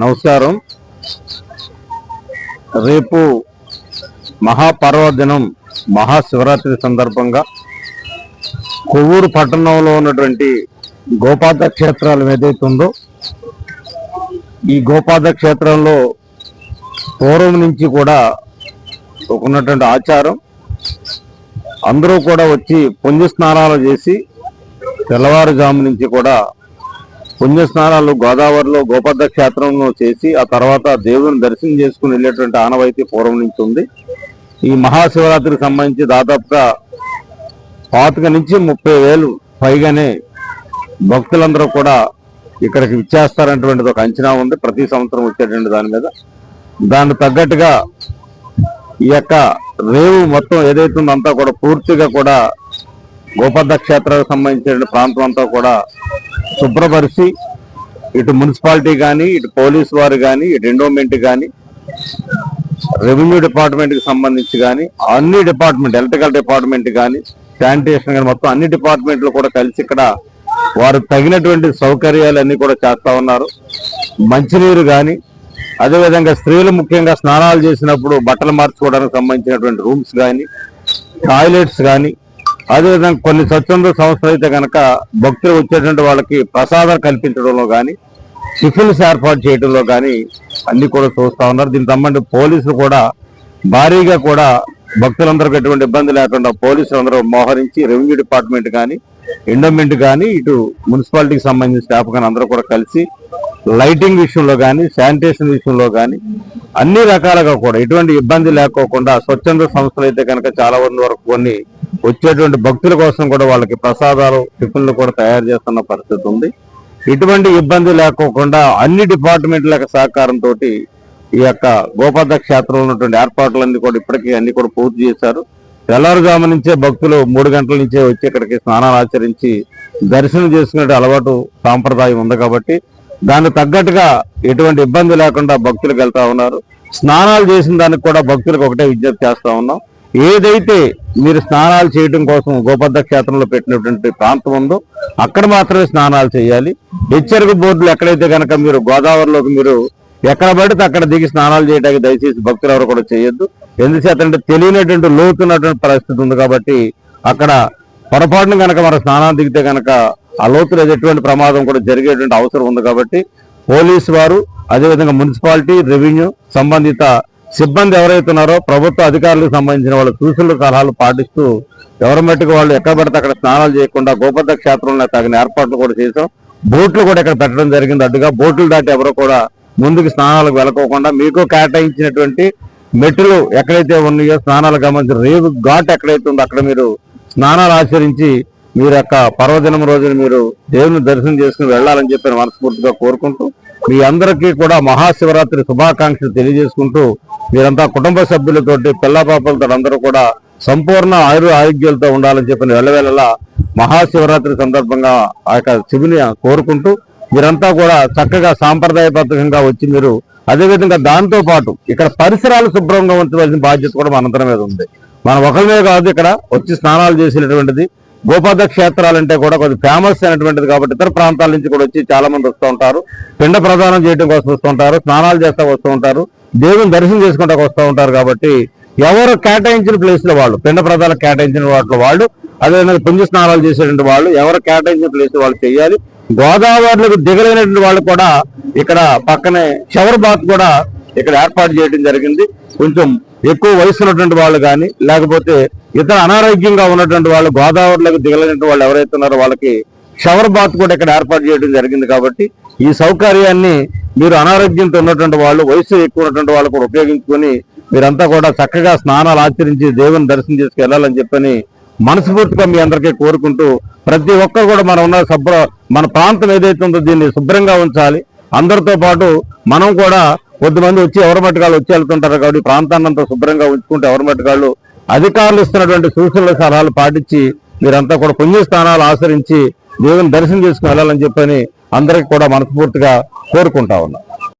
నమస్కారం. రేపు మహాపర్వదినం మహాశివరాత్రి సందర్భంగా కొవ్వూరు పట్టణంలో ఉన్నటువంటి గోపాద క్షేత్రాలు ఏదైతే ఉందో ఈ గోపాద క్షేత్రంలో పూర్వం నుంచి కూడా ఉన్నటువంటి ఆచారం. అందరూ కూడా వచ్చి పుణ్యస్నానాలు చేసి తెల్లవారుజాము నుంచి కూడా పుణ్యస్నానాలు గోదావరిలో గోపద్ద క్షేత్రంలో చేసి ఆ తర్వాత దేవుని దర్శనం చేసుకుని వెళ్ళేటువంటి ఆనవాయితీ పూర్వం నుంచి ఉంది. ఈ మహాశివరాత్రికి సంబంధించి దాదాపుగా పాతిక నుంచి ముప్పై వేలు పైగానే భక్తులందరూ కూడా ఇక్కడికి ఇచ్చేస్తారనేటువంటిది ఒక అంచనా ఉంది. ప్రతి సంవత్సరం వచ్చేటువంటి దాని మీద. దానికి తగ్గట్టుగా ఈ యొక్క రేవు మొత్తం ఏదైతే అంతా కూడా పూర్తిగా కూడా గోపద్ద క్షేత్రాలకు సంబంధించిన ప్రాంతం అంతా కూడా శుభ్రపరిచి ఇటు మున్సిపాలిటీ కానీ ఇటు పోలీస్ వారు కానీ ఇటు ఎండోమెంట్ కానీ రెవెన్యూ డిపార్ట్మెంట్కి సంబంధించి కానీ అన్ని డిపార్ట్మెంట్ ఎలక్ట్రికల్ డిపార్ట్మెంట్ కానీ శానిటేషన్ కానీ మొత్తం అన్ని డిపార్ట్మెంట్లు కూడా కలిసి ఇక్కడ వారు తగినటువంటి సౌకర్యాలన్నీ కూడా చేస్తూ ఉన్నారు. మంచినీరు కానీ అదేవిధంగా స్త్రీలు ముఖ్యంగా స్నానాలు చేసినప్పుడు బట్టలు మార్చుకోవడానికి సంబంధించినటువంటి రూమ్స్ కానీ టాయిలెట్స్ కానీ అదేవిధంగా కొన్ని స్వచ్ఛంద సంస్థలు అయితే కనుక భక్తులు వచ్చేటువంటి వాళ్ళకి ప్రసాదం కల్పించడంలో కానీ టిఫిన్స్ ఏర్పాటు చేయడంలో కానీ అన్ని కూడా చూస్తా ఉన్నారు. దీనికి సంబంధించి పోలీసులు కూడా భారీగా కూడా భక్తులందరికీ ఎటువంటి ఇబ్బంది లేకుండా పోలీసులు అందరూ మోహరించి రెవెన్యూ డిపార్ట్మెంట్ కానీ ఎండోమెంట్ కానీ ఇటు మున్సిపాలిటీకి సంబంధించిన స్టాఫ్ కానీ అందరూ కూడా కలిసి లైటింగ్ విషయంలో కానీ శానిటేషన్ విషయంలో కానీ అన్ని రకాలుగా కూడా ఎటువంటి ఇబ్బంది లేకోకుండా స్వచ్ఛంద సంస్థలు అయితే కనుక చాలా మంది వరకు కొన్ని వచ్చేటువంటి భక్తుల కోసం కూడా వాళ్ళకి ప్రసాదాలు టిఫిన్లు కూడా తయారు చేస్తున్న పరిస్థితి ఉంది. ఎటువంటి ఇబ్బంది లేకోకుండా అన్ని డిపార్ట్మెంట్ల సహకారంతో ఈ యొక్క గోపద క్షేత్రంలో ఉన్నటువంటి ఏర్పాట్లన్నీ కూడా ఇప్పటికీ అన్ని కూడా పూర్తి చేశారు. తెల్లవారుజాము నుంచే భక్తులు మూడు గంటల నుంచే వచ్చి ఇక్కడికి స్నానాలు ఆచరించి దర్శనం చేసుకునే అలవాటు సాంప్రదాయం ఉంది కాబట్టి దానికి తగ్గట్టుగా ఎటువంటి ఇబ్బంది లేకుండా భక్తులకు వెళ్తా ఉన్నారు. స్నానాలు చేసిన దానికి కూడా భక్తులకు ఒకటే విజ్ఞప్తి చేస్తా ఉన్నాం. ఏదైతే మీరు స్నానాలు చేయడం కోసం గోపద్ద క్షేత్రంలో పెట్టినటువంటి ప్రాంతం ఉందో అక్కడ మాత్రమే స్నానాలు చేయాలి. హెచ్చరిక బోర్డులు ఎక్కడైతే కనుక మీరు గోదావరిలోకి మీరు ఎక్కడ పడితే అక్కడ దిగి స్నానాలు చేయడానికి దయచేసి భక్తులు ఎవరు కూడా చేయొద్దు. ఎందుచేతంటే తెలియనటువంటి లోతున్నటువంటి పరిస్థితి ఉంది కాబట్టి అక్కడ పొరపాటున కనుక మన స్నానాలు దిగితే కనుక ఆ లోతులో ఎటువంటి ప్రమాదం కూడా జరిగేటువంటి అవసరం ఉంది కాబట్టి పోలీసు వారు అదేవిధంగా మున్సిపాలిటీ రెవెన్యూ సంబంధిత సిబ్బంది ఎవరైతే ఉన్నారో ప్రభుత్వ అధికారులకు సంబంధించిన వాళ్ళు సూచనలు సలహాలు పాటిస్తూ ఎవరి మట్టుకు వాళ్ళు ఎక్కడ పడితే అక్కడ స్నానాలు చేయకుండా గోపద్ద క్షేత్రంలో తగిన ఏర్పాట్లు కూడా చేసాం బోట్లు కూడా ఇక్కడ పెట్టడం జరిగింది అడ్డుగా. బోట్లు దాటి ఎవరు కూడా ముందుకు స్నానాలకు వెళ్ళకోకుండా మీకు కేటాయించినటువంటి మెట్లు ఎక్కడైతే ఉన్నాయో స్నానాలు గమనించి రేవు ఘాట్ ఎక్కడైతే ఉందో అక్కడ మీరు స్నానాలు ఆచరించి మీరు యొక్క పర్వదినం రోజున మీరు దేవుని దర్శనం చేసుకుని వెళ్ళాలని చెప్పి మనస్ఫూర్తిగా కోరుకుంటూ మీ అందరికీ కూడా మహాశివరాత్రి శుభాకాంక్షలు తెలియజేసుకుంటూ మీరంతా కుటుంబ సభ్యులతోటి పిల్లపాపలతో అందరూ కూడా సంపూర్ణ ఆయుర ఆరోగ్యాలతో ఉండాలని చెప్పిన వెళ్ళవేళలా మహాశివరాత్రి సందర్భంగా ఆ యొక్క శివుని కోరుకుంటూ మీరంతా కూడా చక్కగా సాంప్రదాయబద్ధంగా వచ్చి మీరు అదేవిధంగా దాంతో పాటు ఇక్కడ పరిసరాలు శుభ్రంగా ఉంచవలసిన బాధ్యత కూడా మనందరం మీద ఉంది. మనం ఒకరిమే కాదు ఇక్కడ వచ్చి స్నానాలు చేసినటువంటిది గోపాద క్షేత్రాలంటే కూడా కొంచెం ఫేమస్ అయినటువంటిది కాబట్టి ఇతర ప్రాంతాల నుంచి కూడా వచ్చి చాలా మంది వస్తూ ఉంటారు. పిండ ప్రదానం చేయడం కోసం వస్తూ ఉంటారు స్నానాలు చేస్తూ వస్తూ ఉంటారు దేవుని దర్శనం చేసుకుంటా వస్తూ ఉంటారు కాబట్టి ఎవరు కేటాయించిన ప్లేస్లో వాళ్ళు పిండ ప్రదానం కేటాయించిన వాటిలో వాళ్ళు అదేవిధంగా పుణ్య స్నానాలు చేసేటువంటి వాళ్ళు ఎవరు కేటాయించిన ప్లేస్ వాళ్ళు చేయాలి. గోదావరిలకు దిగలేనటువంటి వాళ్ళు కూడా ఇక్కడ పక్కనే షవర్ బాత్ కూడా ఇక్కడ ఏర్పాటు చేయడం జరిగింది. కొంచెం ఎక్కువ వయసు ఉన్నటువంటి వాళ్ళు కానీ లేకపోతే ఇతర అనారోగ్యంగా ఉన్నటువంటి వాళ్ళు గోదావరిలోకి దిగలేనటువంటి వాళ్ళు ఎవరైతే ఉన్నారో వాళ్ళకి షవర్ బాత్ కూడా ఇక్కడ ఏర్పాటు చేయడం జరిగింది కాబట్టి ఈ సౌకర్యాన్ని మీరు అనారోగ్యంతో ఉన్నటువంటి వాళ్ళు వయసు ఎక్కువ ఉన్నటువంటి వాళ్ళు కూడా ఉపయోగించుకొని మీరంతా కూడా చక్కగా స్నానాలు ఆచరించి దేవుని దర్శనం చేసుకు వెళ్ళాలని చెప్పని మనస్ఫూర్తిగా మీ అందరికీ కోరుకుంటూ ప్రతి ఒక్కరు కూడా మనం ఉన్న శుభ్ర మన ప్రాంతం ఏదైతే ఉందో దీన్ని శుభ్రంగా ఉంచాలి. అందరితో పాటు మనం కూడా కొద్దిమంది వచ్చి ఎవరి మట్టుకాళ్ళు వచ్చి వెళ్తుంటారు కాబట్టి ప్రాంతాన్ని అంతా శుభ్రంగా ఉంచుకుంటే ఎవరి మట్టుకాళ్ళు అధికారులు ఇస్తున్నటువంటి సూచనల సలహాలు పాటించి మీరంతా కూడా పుణ్యస్థానాలు ఆచరించి దేవుని దర్శనం చేసుకుని వెళ్ళాలని చెప్పని అందరికీ కూడా మనస్ఫూర్తిగా కోరుకుంటా ఉన్నాం.